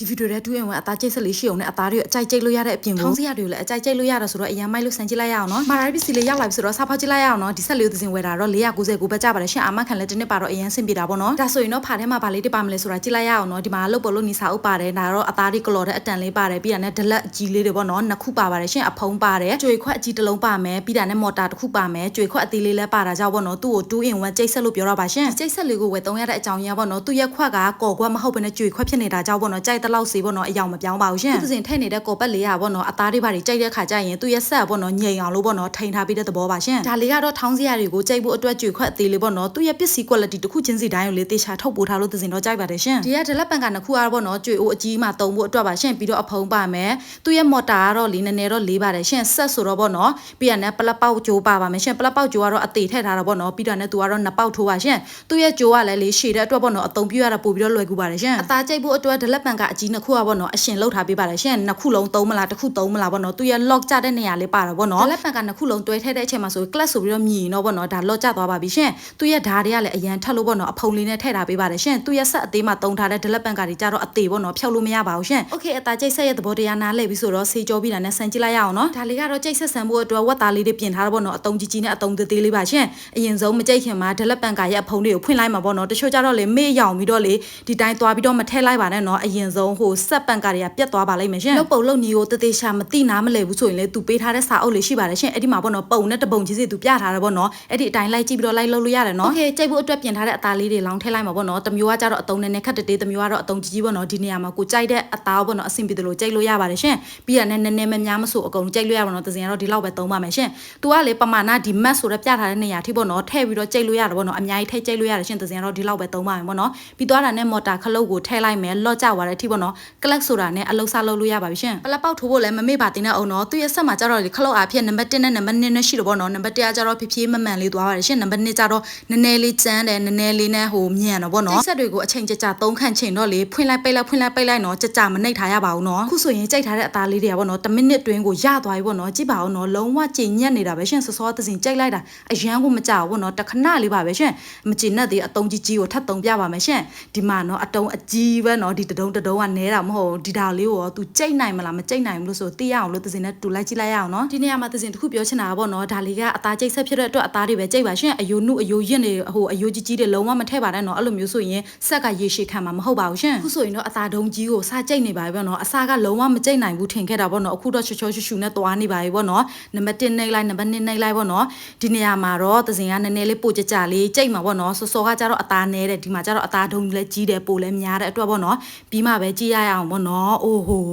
ဒီဗီဒီယိုထဲတူရင်ဝင်အသားကျိတ်ဆက်လေးရှိအောင်နဲ့အသားတွေအကြိုက်ကျိတ်လို့ရတဲ့အပြင်ကိုထောင်းစရာတွေကိုလည်းအကြိုက်ကျိတ်လို့ရတာဆိုတော့အရင်မိုက်လို့ဆန်ကြည့်လိုက်ရအောင်နော်မာရာပစ္စည်းလေးရောက်လာပြီဆိုတော့စားဖောက်ကြည့်လိုက်ရအောင်နော်ဒီဆက်လေးကိုသစဉ်ဝယ်တာတော့499ပဲကြပါတယ်ရှင်အာမခံလည်းတစ်နှစ်ပါတော့အရင်ဆင်ပြေတာပေါ့နော်ဒါဆိုရင်တော့ဖာထဲမှာဗာလေးတစ်ပါမလဲဆိုတာကြည့်လိုက်ရအောင်နော်ဒီမှာလုတ်ပေါ်လို့နေစာအုပ်ပါတယ်ဒါတော့အသားတွေကလော်တဲ့အတန်လေးပါတယ်ပြီးတာနဲ့ဒလက်အကြီးလေးတွေပေါ့နော်နှစ်ခုပါပါတယ်ရှင်အဖုံးပါတယ်ကြွေခွက်အကြီးတစ်လုံးပါမယ်ပြီးတာနဲ့မော်တာတစ်ခုပါမယ်ကြွေခွက်အသေးလေးလည်းပါတာကြောင့်ပေါ့နော်သူ့ကို2 in 1ကျိတ်ဆက်လို့ပြောတော့ပါရှင်ကျိတ်ဆက်လေးကိုဝယ်သုံးရတဲ့အကြောင်းရင်းပေါ့နော်သူ့ရဲ့ခွက်ကကော်ခွက်မဟုတ်ဘဲနဲ့ကြွေခွက်ဖြစ်နေတာကြောင့်ပေါ့နော်ကြိုက်တဲ့လောက်စီပေါ့နော်အယောင်မပြောင်းပါဘူးရှင်သူစဉ်ထည့်နေတဲ့ကော်ပတ်လေးကပေါ့နော်အသားတွေပါတွေကြိုက်တဲ့ခါကျရင်သူ့ရဲ့ဆက်ပေါ့နော်ညိန်အောင်လို့ပေါ့နော်ထိန်ထားပြီးတဲ့သဘောပါရှင်ဒါလေးကတော့ထောင်းစရာတွေကိုကြိုက်ဖို့အတွက်ကြွေခွက်အသေးလေးပေါ့နော်သူ့ရဲ့ပစ္စည်း quality တစ်ခုချင်းစီတိုင်းကိုလေးတေချာထုတ်ပိုးထားလို့သူစဉ်တော့ကြိုက်ပါတယ်ရှင်ဒီကဒလက်ပန်ကနှစ်ခုအားပေါ့နော်ကြွေအိုးအကြီးမှတုံဖို့အတွက်ပါရှင်ပြီးတော့အဖုံးပါမယ်သူ့ရဲ့မော်တာကတော့လေးနည်းနည်းတော့လေးပါတယ်ရှင်ဆက်ဆိုတော့ပေါ့နော်ပြီးရနဲ့ပလက်ပေါက်ကြိုးပါပါမယ်ရှင်ပလက်ပေါက်ကြိုးကတော့အသေးထည့်ထားတာပေါ့နော်ပြီးတော့နဲ့သူကတော့နှစ်ပေါက်ထိုးပါရှင်သူ့ရဲ့ကြိုးကလည်းလေးရှည်တဲ့အတွက်ပေါ့နော်အသုံးပြုရတာပို့ပြီးတော့လွယ်ကူပါတယ်ရှင်အသားကြိတ်ဖို့အတွက်ဒလက်ပန်ကအကြီးနှစ်ခုอ่ะပေါ့နော်အရှင်လောက်ထားပေးပါတယ်ရှင်နှစ်ခုလုံးသုံးမလားတစ်ခုသုံးမလားပေါ့နော်သူရဲ့ lock ကြတဲ့နေရာလေးပါတာပေါ့နော်ဒလက်ပန်ကနှစ်ခုလုံးတွဲထည့်တဲ့အချိန်မှာဆို class ဆိုပြီးတော့မြည်တော့ပေါ့နော်ဒါ lock ကြသွားပါပြီရှင်သူရဲ့ဓာတ်တွေကလည်းအရန်ထက်လို့ပေါ့နော်အဖုံလေးနဲ့ထည့်ထားပေးပါတယ်ရှင်သူရဲ့ဆက်အသေးမှသုံးထားတဲ့ဒလက်ပန်ကတွေကြတော့အသေးပေါ့နော်ဖြုတ်လို့မရပါဘူးရှင် okay အသားကြိတ်ဆက်ရဲ့သဘောတရားနားလည်ပြီဆိုတော့ဆေးကြောပြီးတာနဲ့ဆန်ကြည့်လိုက်ရအောင်နော်ဒါလေးကတော့ကြိတ်ဆက်ဆန်ဖို့အတွက်ဝက်သားလေးတွေပြင်ထားတော့ပေါ့နော်အတုံးကြီးကြီးနဲ့အတုံးသေးသေးလေးပါရှင်အရင်ဆုံးမကြိတ်ခင်မှာဒလက်ပန်ကရဲ့အဖုံလေးကိုဖွင့်လိုက်မှာပေါ့နော်တချို့ကြတော့လေမေ့ရောင်ပြီးတော့လေဒီတိုင်းသွားပြီးတော့မထည့်လိုက်ပါနဲ့နော်အရင်ဆုံးဟိုဆက်ပန်ကတွေကပြတ်သွားပါလိမ့်မယ်ရှင်လုပ်ပုံလုပ်ညီကိုတသေးရှာမတိနာမလဲဘူးဆိုရင်လေသူပေးထားတဲ့စာအုပ်လေးရှိပါတယ်ရှင်အဲ့ဒီမှာပေါ့နော်ပုံနဲ့တပုံကြီးစီသူပြထားတယ်ပေါ့နော်အဲ့ဒီအတိုင်းလိုက်ကြည့်ပြီးတော့လိုက်လုပ်လို့ရတယ်နော် okay ကြိတ်ဖို့အတွက်ပြင်ထားတဲ့အသားလေးတွေလောင်းထည့်လိုက်မှာပေါ့နော်တမျိုးကကြတော့အတုံးနဲ့နဲ့ခက်တတေးတမျိုးကတော့အတုံးကြီးကြီးပေါ့နော်ဒီနေရာမှာကိုကြိုက်တဲ့အသားပေါ့နော်အဆင်ပြေတယ်လို့ကြိတ်လို့ရပါတယ်ရှင်ပြီးရနဲ့နည်းနည်းမများမဆိုအကုန်ကြိတ်လို့ရပါတော့တစင်ကတော့ဒီလောက်ပဲသုံးပါမယ်ရှင်သူကလေပမာဏဒီ mat ဆိုတဲ့ပြထားတဲ့နေရာထိပေါ့နော်ထည့်ပြီးတော့ကြိတ်လို့ရတယ်ပေါ့နော်အများကြီးထည့်ကြိတ်လို့ရတယ်ရှင်တစင်ကတော့ဒီလောက်ပဲသုံးပါမယ်ပေါ့နော်ပြီးသွားတာနဲ့မော်တာခလုတ်ကိုထည့်လိုက်မယ်လော့ကျသွားတဲ့အထိပေါ့နော်ကလက်ဆိုတာနဲ့အလုံးစားလုပ်လို့ရပါပြီရှင်ပလက်ပေါက်ထိုးဖို့လည်းမမေ့ပါတင်တဲ့အောင်နော်သူရဲ့ဆက်မှာကျတော့ဒီခလုတ်အားဖြင့်နံပါတ်1နဲ့နံပါတ်2နဲ့ရှိတော့ပေါ့နော်နံပါတ်1ကကျတော့ဖြည်းဖြည်းမမှန်လေးသွားပါတယ်ရှင်နံပါတ်2ကျတော့နည်းနည်းလေးကျန်းတယ်နည်းနည်းလေးနဲ့ဟိုမြန်တော့ပေါ့နော်ဆက်တွေကိုအချိန်ကြကြသုံးခန့်ချိန်တော့လေဖွင့်လိုက်ပိတ်လိုက်ဖွင့်လိုက်ပိတ်လိုက်နော်ကြကြမနှိပ်ထားရပါဘူးနော်အခုဆိုရင်ကြိတ်ထားတဲ့အသားလေးတွေကပေါ့နော်10မိနစ်တွင်းကိုရသွားပြီပေါ့နော်ကြည့်ပါဦးနော်လုံးဝကြည်ညက်နေတာပဲရှင်စောစောသစဉ်ကြိတ်လိုက်တာအရန်ကိုမကြောက်ဘူးနော်တခဏလေးပါပဲရှင်မကြည်နဲ့သေးအတုံးကြီးကြီးကိုထပ်တုံပြပါမယ်ရှင်ဒီမှာနော်အတုံးအကြီးပဲနော်ဒီတဒုံတဒုံကနဲတာမဟုတ်ဒီဒါလေးကိုရော तू ကြိတ်နိုင်မလားမကြိတ်နိုင်ဘူးလို့ဆိုသိရအောင်လို့သစဉ်နဲ့တူလိုက်ကြည့်လိုက်ရအောင်နော်ဒီနေရာမှာသစဉ်တစ်ခုပြောချင်တာကပေါ့နော်ဒါလေးကအသားကြိတ်ဆက်ဖြစ်တဲ့အတွက်အသားတွေပဲကြိတ်ပါရှင်အယိုနုအယိုရင့်နေဟိုအယိုကြီးကြီးတွေလုံးဝမထည့်ပါနဲ့နော်အဲ့လိုမျိုးဆိုရင်ဆက်ကရေရှည်ခံမှာမဟုတ်ပါဘူးရှင်အခုဆိုရင်တော့အသားဒုံကြီးကိုစားကြိတ်နေပါပြီပေါ့နော်အစားကလုံးဝမကြိတ်နိုင်ဘူးထင်ခဲ့တာပေါ့နော်အခုတော့ချောချောရှူရှူနဲ့သွားနေပါပြီပေါ့နော်နံပါတ်1နှိပ်လိုက်နံပါတ်2နှိပ်လိုက်ပေါ့နော်ဒီနေရာမှာတော့သစဉ်ကနည်းနည်းလေးပိုကြကြလေးကြိတ်မှာပေါ့နော်စောစောကကြတော့အသားနဲတယ်ဒီမှာကြတော့အသားဒုံလည်းကြီးတယ်ပိုလည်းများတဲ့အတွက်ပေါ့နော်ပြီးမှပကြည့်ရအောင်ပေါ့နော်အိုးဟို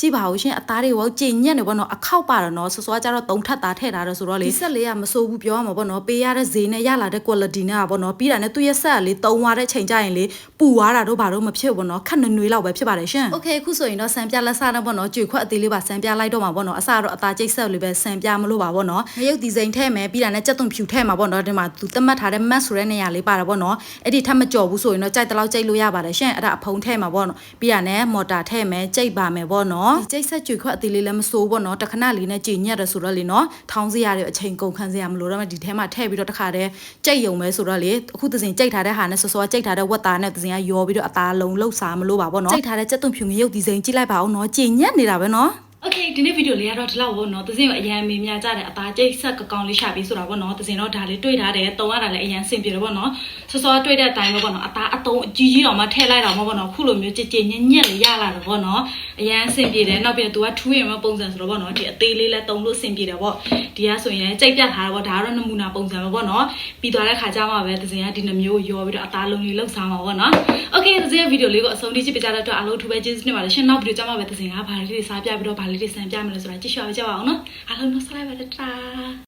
ကြည့်ပါဦးရှင်အသားတွေကိုကြိတ်ညက်နေပေါ့နော်အခောက်ပါတော့နော်စောစောကကြတော့သုံးထပ်သားထည့်ထားတယ်ဆိုတော့လေဆက်လေးကမစိုးဘူးပြောရမှာပေါ့နော်ပေးရတဲ့ဈေးနဲ့ရလာတဲ့ quality နဲ့ပေါ့နော်ပြီးတာနဲ့သူ့ရဲ့ဆက်ကလေသုံးသွားတဲ့ချိန်ကြရင်လေပူသွားတာတော့ဘာတော့မဖြစ်ဘူးပေါ့နော်ခက်နွေ့လောက်ပဲဖြစ်ပါတယ်ရှင်โอเคအခုဆိုရင်တော့ဆန်ပြလက်စားတော့ပေါ့နော်ကြွေခွက်အသေးလေးပါဆန်ပြလိုက်တော့မှာပေါ့နော်အစတော့အသားကျိတ်ဆက်လေးပဲဆန်ပြမလို့ပါပေါ့နော်ငရုတ်ဒီဇိန်ထည့်မယ်ပြီးတာနဲ့ကြက်သွန်ဖြူထည့်မှာပေါ့နော်ဒီမှာသူသတ်မှတ်ထားတဲ့ mat ဆိုတဲ့နေရာလေးပါတာပေါ့နော်အဲ့ဒီထပ်မကြော်ဘူးဆိုရင်တော့ကြိုက်တဲ့လောက်ကြိတ်လို့ရပါတယ်ရှင်အဲ့ဒါအဖုံထည့်မှာပေါ့နော် ပြီးတာနဲ့မော်တာထည့်မယ်ကြိတ်ပါမယ်ပေါ့နော်ဒီကြိတ်ဆက်ကြွေခွက်အသေးလေးလည်းမစိုးပေါ့နော်တခဏလေးနဲ့ကြည်ညက်တယ်ဆိုတော့လေနော်ထောင်းစရာတွေအချိန်ကုန်ခံစရာမလိုတော့မှဒီထဲမှာထည့်ပြီးတော့တခါတည်းကြိတ်ယုံပဲဆိုတော့လေအခုသစဉ်ကြိတ်ထားတဲ့ဟာနဲ့စောစောကြိတ်ထားတဲ့ဝက်သားနဲ့သစဉ်ကရောပြီးတော့အသားလုံးလှုပ်စားမလို့ပါပေါ့နော်ကြိတ်ထားတဲ့ကြက်သွန်ဖြူငရုတ်ဒီဇိန်ကြည့်လိုက်ပါဦးနော်ကြည်ညက်နေတာပဲနော် โอเคဒီနေ့ဗီဒီယိုလေးကတော့ဒီလောက်ပေါ့နော်သစင်အရန်မေးများကြတယ်အသားကျိတ်ဆက်ကကောင်းလေးရှာပြီးဆိုတာပေါ့နော်သစင်တော့ဒါလေးတွေ့ထားတယ်တုံရတာလည်းအရန်စင်ပြေတယ်ပေါ့နော်စောစောတွေ့တဲ့အတိုင်းပဲပေါ့နော်အသားအတုံးအကြီးကြီးတော့မှထည့်လိုက်တော့မှပေါ့နော်ခုလိုမျိုးကြည်ကြည်ညက်ညက်လေးရလာတော့ပေါ့နော်အရန်စင်ပြေတယ်နောက်ပြီးတော့ तू ကထူးရင်မပုံစံဆိုတော့ပေါ့နော်ဒီအသေးလေးလည်းတုံလို့စင်ပြေတယ်ပေါ့ဒီကဆိုရင်ကြိတ်ပြတ်ထားတာပေါ့ဒါကတော့နမူနာပုံစံပဲပေါ့နော်ပြီးသွားတဲ့ခါကျမှပဲသစင်ကဒီနှမျိုးရောပြီးတော့အသားလုံးလေးလောက်စားမှာပေါ့နော်โอเคသစင်ရဲ့ဗီဒီယိုလေးကိုအဆုံးထိကြည့်ပြကြတဲ့အတွက်အားလုံးထူပဲကျေးဇူးတင်ပါတယ်ရှင်နောက်ဗီဒီယိုကျမှပဲသစင်ကဘာလေးတွေစားပြပြီးတော့ဘာ လေးတွေဆန်ပြမယ်လဲဆိုတာကြည့်ရှော့ကြပါအောင်နော်အားလုံးတော့ဆက်လိုက်ပါတတာ